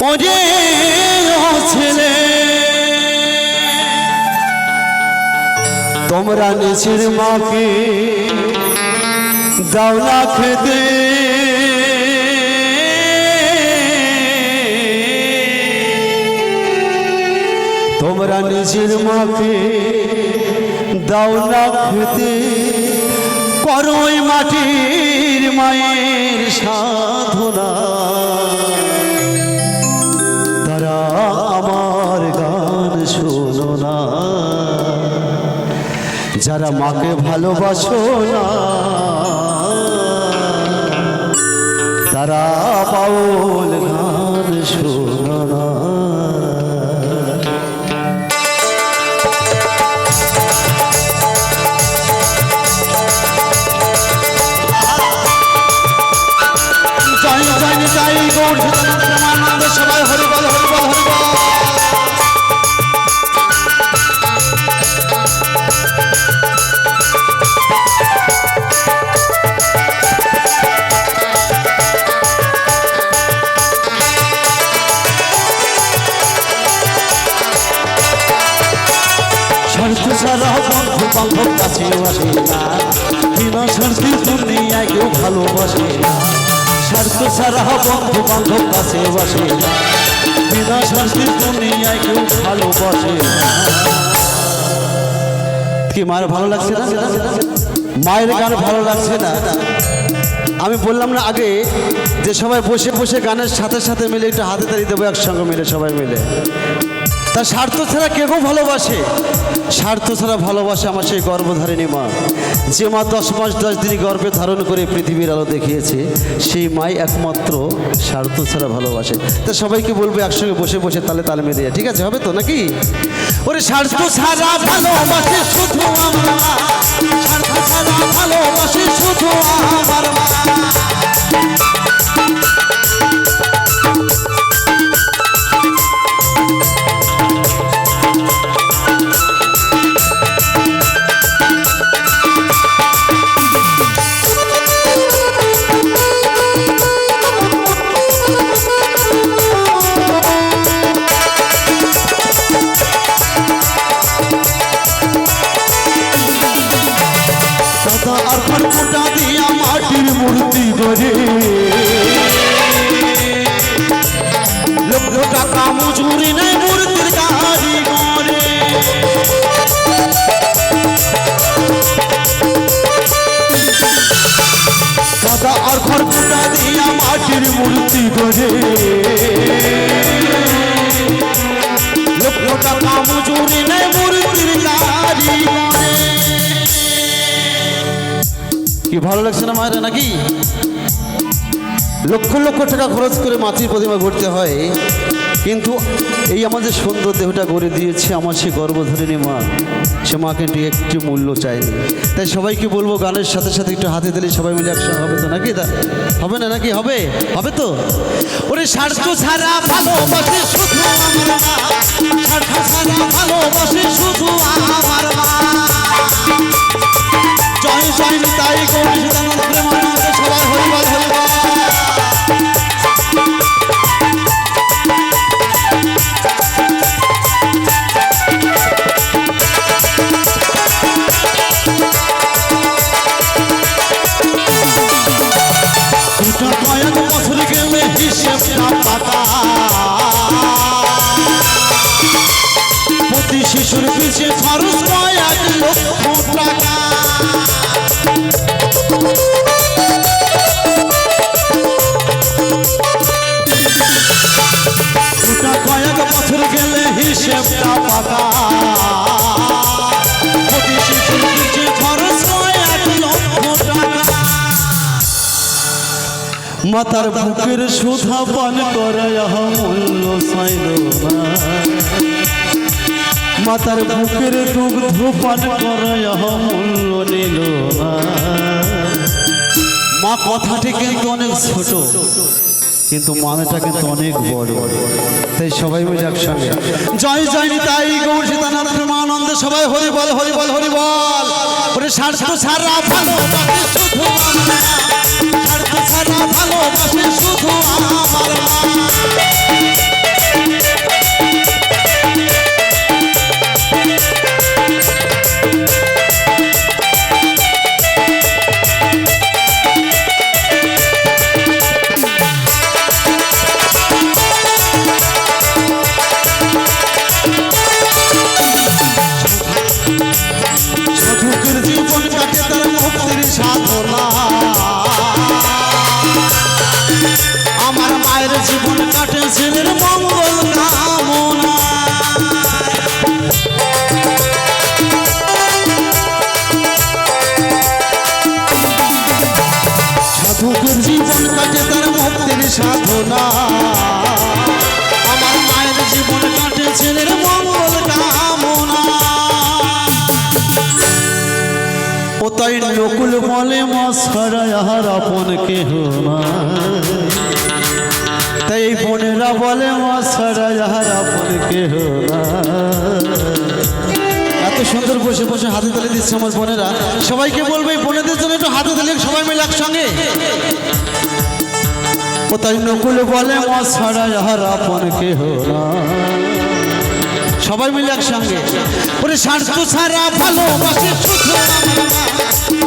ওরে ছেলে তোমরা নিজের মাকে দাওলা খেতে। তোমরা নিজের মাকে দাওলা খেতে। করো মাটির মায়ের সাধনা। যারা মাকে ভালোবাসো না তারা পাউল গান শোনো। না। বিনা স্বার্থে দুনিয়ায় কেউ ভালোবাসে না। স্বার্থ ছাড়া বন্ধু বান্ধব কাছে আসে না। বিনা স্বার্থে দুনিয়ায় কেউ ভালোবাসে কি মায়ের ভালো লাগছে না? মায়ের গান ভালো লাগছে না। আমি বললাম না আগে যে সবাই বসে বসে গানের সাথে সাথে মিলে একটু হাতে তালি দেবো, একসঙ্গে মিলে সবাই মিলে। তার স্বার্থ ছাড়া কেউ ভালোবাসে? স্বার্থ ছাড়া ভালোবাসে আমার সেই গর্ভধারিণী মা। যে মা দশ মাস দশ দিন গর্ভে ধারণ করে পৃথিবীর আলো দেখিয়েছে, সেই মাই একমাত্র স্বার্থ ছাড়া ভালোবাসে। তা সবাইকে বলব একসঙ্গে বসে বসে তালে তালে মেরে ঠিক আছে, হবে তো নাকি? ওরে স্বার্থ ছাড়া ভালোবাসে শুধু আমরা স্বার্থ ছাড়া ভালোবাসে শুধু আমার মা। কি ভালো লাগছে না মায়ের নাকি? লক্ষ লক্ষ টাকা খরচ করে মাটির প্রতিমা গড়তে হয়। কিন্তু এই আমাদের সুন্দর দেহটা গড়ে দিয়েছে, আমার সে গর্ভধারিণী মা, সে মাকে একটু একটু মূল্য চায়নি তাই সবাইকে বলব, গানের সাথে সাথে একটু হাতে দিলে সবাই মিলে একসঙ্গে হবে তো নাকি? হবে না নাকি? হবে? হবে তো? ওরে স্বার্থ ছাড়া ভালোবাসে শুধু ভালোবাসে শুধু আমার জয় জয়, তাই সদানন্দ প্রেমানন্দ গেলে পাতা প্রতি শিশুর পিছে খরচ কয়েক লক্ষ টাকা। কয়েক বছর গেলে হিসেবটা পাতা মাতার বুকের সুধা পান করায় মাতার বুকের দুগ্ধ পান করায় মূল্য নিল মা কথাটি কিন্তু অনেক ছোট। কিন্তু মানেটা কিন্তু অনেক বড়। তাই সবাই মিলে একসঙ্গে। জয় জয় তাই গৌর সীতানাথ প্রেমানন্দে সবাই হরি বল হরি বল হরি বল। ওরে স্বার্থ সারা ভালো শুধু আমরা। স্বার্থ সারা ভালো শুধু আমার। জীবন কাটে মঙ্গল কামনা। সাধুকের জীবন কাটে তার ভক্তের সাধনা। তাই নকুল বলে মশারায় আপন কেহ না এই বোনেরা বলে, মশারা আর আপন কেহ এত সুন্দর বসে বসে হাতে তালি দিচ্ছে আমার বোনেরা। সবাইকে বলব, এই বোনেদের জন্য একটু হাতে তালি সবাই মিলে একসঙ্গে। তাই নকুল বলে, মশারা আর আপন কেহ সবাই মিলে একসঙ্গে। ওরে স্বার্থ ছাড়া ভালোবাসে শুধু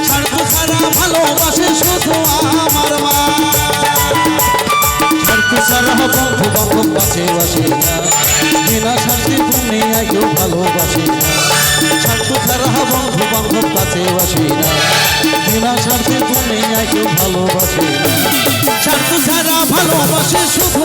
স্বার্থ ছাড়া ভালোবাসে শুধু আমার মা। ছাড়া বন্ধু বান্ধব বাসে বাসে না। বিনা শান্তি দুনিয়ায় কেউ ভালোবাসে না। স্বার্থ ছাড়া বন্ধু বান্ধব কাছে বাসে না। বিনা শান্তি দুনিয়ায় কেউ ভালোবাসে ছাড়া ভালোবাসে শুধু